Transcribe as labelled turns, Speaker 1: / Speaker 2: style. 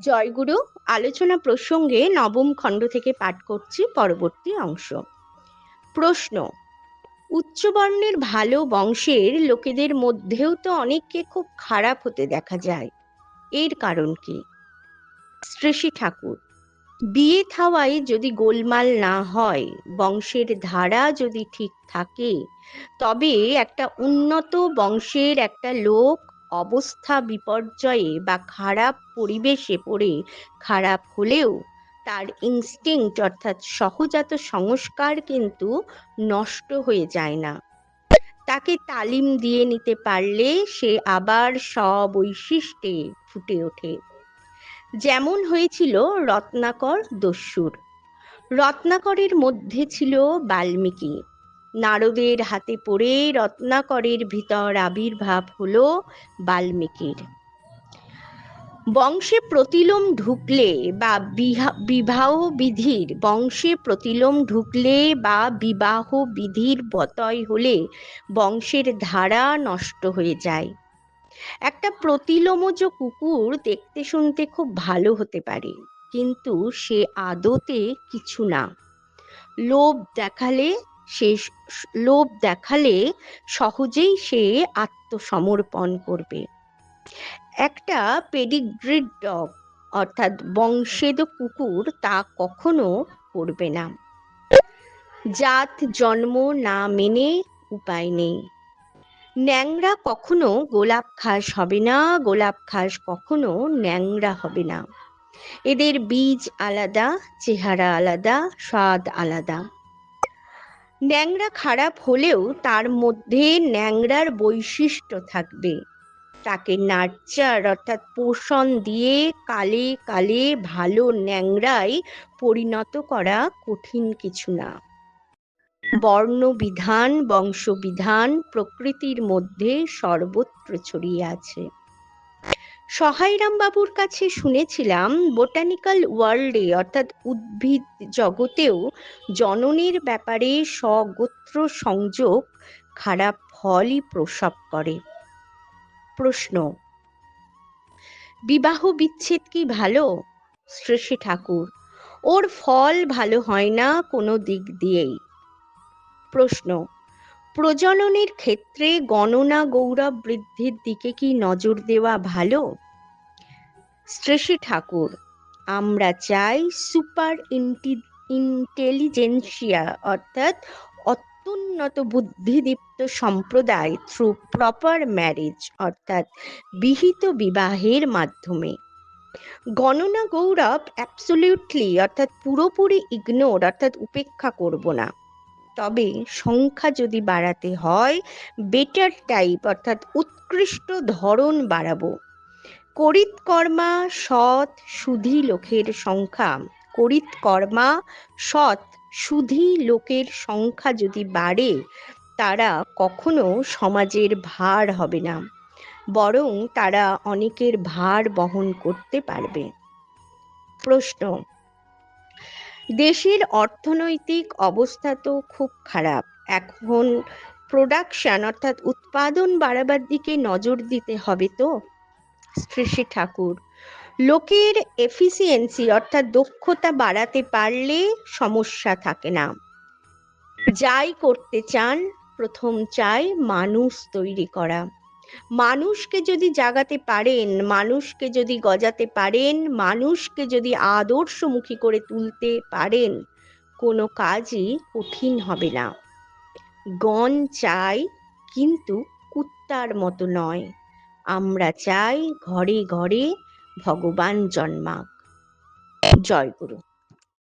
Speaker 1: জয়গুরু আলোচনা প্রসঙ্গে নবম খণ্ড থেকে পাঠ করছি পরবর্তী অংশ। প্রশ্ন, উচ্চবর্ণের ভালো বংশের লোকেদের মধ্যেও তো অনেককে খুব খারাপ হতে দেখা যায়। এর কারণ কি? শ্রেষী ঠাকুর, বিয়ে থাওয়ায় যদি গোলমাল না হয়, বংশের ধারা যদি ঠিক থাকে, তবে একটা উন্নত বংশের একটা লোক অবস্থা বিপর্যয়ে বা খারাপ পরিবেশে পড়ে, খারাপ হলেও তার ইনস্টিংক্ট অর্থাৎ সহজাত সংস্কার কিন্তু নষ্ট হয়ে যায় না। তাকে তালিম দিয়ে নিতে পারলে সে আবার স্ববৈশিষ্ট্যে ফুটে ওঠে। যেমন হয়েছিল রত্নাকর দস্যুর। রত্নাকরের মধ্যে ছিল বাল্মীকি। নারদের হাতে পড়ে রত্নাকরের ভিতর আবির্ভাব হলো বাল্মীকির। বংশে প্রতিলোম ঢুকলে বা বিবাহ বিধির, বংশে প্রতিলোম ঢুকলে বা বিবাহ বিধির বতয় হলে বংশের ধারা নষ্ট হয়ে যায়। একটা প্রতিলোমজ কুকুর দেখতে শুনতে খুব ভালো হতে পারে, কিন্তু সে আদতে কিছু না। লোভ দেখালে সে লোভ দেখালে সহজেই সে আত্মসমর্পণ করবে। একটা পেডিগ্রিড ডগ, অর্থাৎ বংশেদ কুকুর, তা কখনো করবে না। জাত, জন্ম না মেনে উপায় নেই। ন্যাংরা কখনো গোলাপ খাস হবে না, গোলাপ খাস কখনো ন্যাংরা হবে না। এদের বীজ আলাদা, চেহারা আলাদা, স্বাদ আলাদা। ন্যাংরা খারাপ হলেও তার মধ্যে ন্যাংরার বৈশিষ্ট্য থাকবে। তাকে নার্চার অর্থাৎ পোষণ দিয়ে কালে কালে ভালো ন্যাংরায় পরিণত করা কঠিন কিছু না। বর্ণবিধান, বংশবিধান প্রকৃতির মধ্যে সর্বত্র ছড়িয়ে আছে। সহাইরাম বাবুর কাছে শুনেছিলাম, বোটানিক্যাল ওয়ার্ল্ডে, অর্থাৎ উদ্ভিদ জগতেও জননের ব্যাপারে স্বগোত্র সংযোগ খারাপ ফলই প্রসব করে। প্রশ্ন, বিবাহ বিচ্ছেদ কি ভালো? শ্রেষী ঠাকুর, ওর ফল ভালো হয় না কোনো দিক দিয়েই? প্রশ্ন প্রজননের ক্ষেত্রে গণনা গৌরব বৃদ্ধির দিকে কি নজর দেওয়া ভালো? শ্রেষী ঠাকুর, আমরা চাই সুপার ইন্টেলিজেন্সিয়া, অর্থাৎ অত্যুন্নত বুদ্ধিদীপ্ত সম্প্রদায় থ্রু প্রপার ম্যারেজ অর্থাৎ বিহিত বিবাহের মাধ্যমে। গণনা গৌরব অ্যাবসোলিউটলি অর্থাৎ পুরোপুরি ইগনোর অর্থাৎ উপেক্ষা করব না। তবে সংখ্যা যদি বাড়াতে হয় বেটার টাইপ অর্থাৎ উৎকৃষ্ট ধরন বাড়াবো। করিতকর্মা সৎ সুধী লোকের সংখ্যা। করিতকর্মা সৎ সুধী লোকের সংখ্যা যদি বাড়ে, তারা কখনো সমাজের ভার হবে না, বরং তারা অনেকের ভার বহন করতে পারবে। প্রশ্ন দেশের অর্থনৈতিক অবস্থা তো খুব খারাপ। এখন প্রোডাকশন অর্থাৎ উৎপাদন বাড়াবার দিকে নজর দিতে হবে তো? শ্রী ঠাকুর, লোকের এফিসিয়েন্সি অর্থাৎ দক্ষতা বাড়াতে পারলে সমস্যা থাকে না। যাই করতে চান, প্রথম চাই মানুষ তৈরি করা। মানুষকে যদি জাগাতে পারেন, মানুষকে যদি গজাতে পারেন, মানুষকে যদি আদর্শমুখী করে তুলতে পারেন, কোনো কাজই কঠিন হবে না। গণ চাই কিন্তু কুত্তার মতো নয়। আমরা চাই ঘরে ঘরে ভগবান জন্মাক। জয় গুরু।